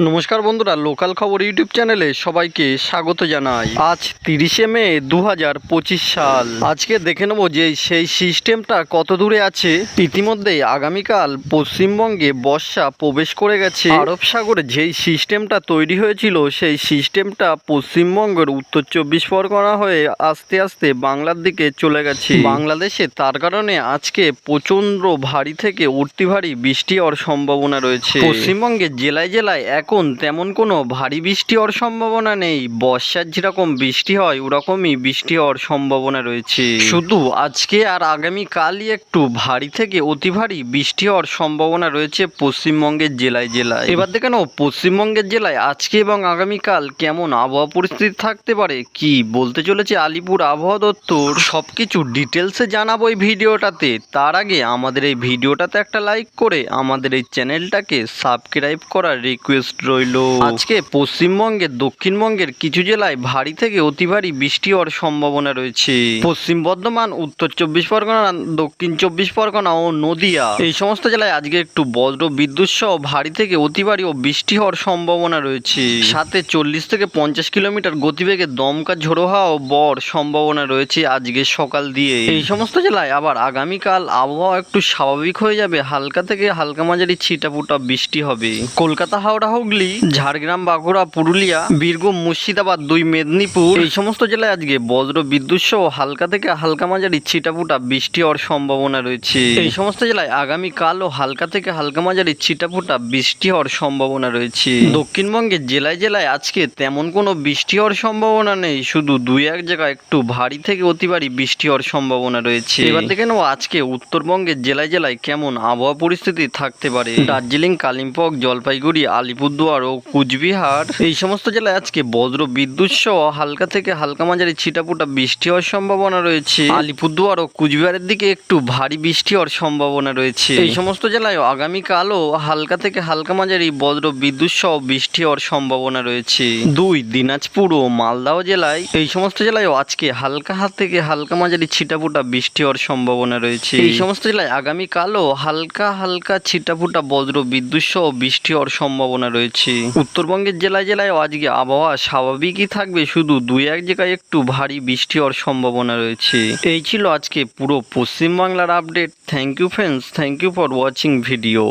নমস্কার বন্ধুরা লোকাল খবর ইউটিউব চ্যানেলে সবাইকে স্বাগত জানাই। আজ তিরিশে মে দু হাজার পঁচিশ সাল। আজকে দেখে নেব যে সেই সিস্টেমটা কত দূরে আছে। ইতিমধ্যেই আগামীকাল পশ্চিমবঙ্গে বর্ষা প্রবেশ করে গেছে। আরব সাগরে যেই সিস্টেমটা তৈরি হয়েছিল সেই সিস্টেমটা পশ্চিমবঙ্গের উত্তর চব্বিশ পরগনা হয়ে আস্তে আস্তে বাংলার দিকে চলে গেছে। বাংলাদেশে তার কারণে আজকে প্রচণ্ড ভারী থেকে উঠতি ভারী বৃষ্টি হওয়ার সম্ভাবনা রয়েছে। পশ্চিমবঙ্গের জেলায় জেলায় এখন তেমন কোনো ভারী বৃষ্টি হওয়ার সম্ভাবনা নেই। বর্ষার যেরকম বৃষ্টি হয়, ওরকমই বৃষ্টি হওয়ার সম্ভাবনা রয়েছে। শুধু আজকে আর আগামী কালই একটু ভারী থেকে অতি ভারী বৃষ্টি হওয়ার সম্ভাবনা রয়েছে পশ্চিমবঙ্গের জেলায় জেলায়। এবার দেখে নাও, পশ্চিমবঙ্গের জেলায় আজকে এবং আগামীকাল কেমন আবহাওয়া পরিস্থিতি থাকতে পারে? কি বলতে চলেছে আলিপুর আবহাওয়া দপ্তর? সব কিছু ডিটেলসে জানাব এই ভিডিওটাতে। তার আগে আমাদের এই ভিডিওটাতে একটা লাইক করে আমাদের এই চ্যানেলটাকে সাবস্ক্রাইব করার রিকোয়েস্ট রইল। আজকে পশ্চিমবঙ্গের, দক্ষিণবঙ্গের কিছু জেলায় ভারী থেকে অতি ভারী বৃষ্টি হওয়ার সম্ভাবনা রয়েছে। পশ্চিম বর্ধমান, উত্তর চব্বিশ পরগনা, দক্ষিণ চব্বিশ পরগনা ও নদিয়া। এই সমস্ত জেলায় আজকে একটু বজ্র বিদ্যুৎ সহ ভারী থেকে অতি ভারী ও বৃষ্টি হওয়ার সম্ভাবনা রয়েছে। সাথে চল্লিশ থেকে পঞ্চাশ কিলোমিটার গতিবেগে দমকা ঝোড়ো হওয়া ও বর সম্ভাবনা রয়েছে আজকে সকাল দিয়ে। এই সমস্ত জেলায় আবার আগামীকাল আবহাওয়া একটু স্বাভাবিক হয়ে যাবে। হালকা থেকে হালকা মাঝারি ছিটাফুটা বৃষ্টি হবে। কলকাতা, হাওড়া হুগলি, ঝাড়গ্রাম, বাঁকুড়া, পুরুলিয়া, বীরভূম, মুর্শিদাবাদ, দুই মেদিনীপুর। এই সমস্ত জেলায় আজকে বজ্র বিদ্যুৎ সহ হালকা থেকে হালকা মাঝারি ছিটাফুটা বৃষ্টি হওয়ার সম্ভাবনা রয়েছে। এই সমস্ত জেলায় আগামীকালও হালকা থেকে হালকা মাঝারি ছিটাফুটা বৃষ্টি হওয়ার সম্ভাবনা রয়েছে। দক্ষিণবঙ্গের জেলায় জেলায় আজকে তেমন কোনো বৃষ্টি হওয়ার সম্ভাবনা নেই, শুধু দুই এক জায়গায় একটু ভারী থেকে অতি ভারী বৃষ্টি হওয়ার সম্ভাবনা রয়েছে। এবার দেখে নেব আজকে উত্তরবঙ্গের জেলায় জেলায় কেমন আবহাওয়া পরিস্থিতি থাকতে পারে। দার্জিলিং, কালিম্পং, জলপাইগুড়ি আলিপুরদুয়ার ও কুচবিহার। এই সমস্ত জেলায় আজকে বজ্র বিদ্যুৎ সহ হালকা থেকে হালকা মাঝারি ছিটাফোটা বৃষ্টি হওয়ার সম্ভাবনা রয়েছে। আলিপুরদুয়ার ও কুচবিহারের দিকে একটু ভারী বৃষ্টি হওয়ার সম্ভাবনা রয়েছে। এই সমস্ত জেলায় আগামীকালও হালকা থেকে হালকা মাঝারি বজ্র বিদ্যুৎ সহ বৃষ্টি হওয়ার সম্ভাবনা রয়েছে। দুই দিনাজপুর ও মালদাও জেলায় এই সমস্ত জেলায় আজকে হালকা হাত থেকে হালকা মাঝারি ছিটাফোটা বৃষ্টি হওয়ার সম্ভাবনা রয়েছে। এই সমস্ত জেলায় আগামীকালও হালকা হালকা ছিটাফোটা বজ্র বিদ্যুৎ সহ বৃষ্টি হওয়ার সম্ভাবনা রয়েছে। উত্তরবঙ্গের জেলায় জেলায় আজকে আবহাওয়া স্বাভাবিকই থাকবে। শুধু দুই এক জায়গায় একটু ভারী বৃষ্টি হওয়ার সম্ভাবনা রয়েছে। এই ছিল আজকে পুরো পশ্চিমবাংলার update. Thank you friends thank you for watching video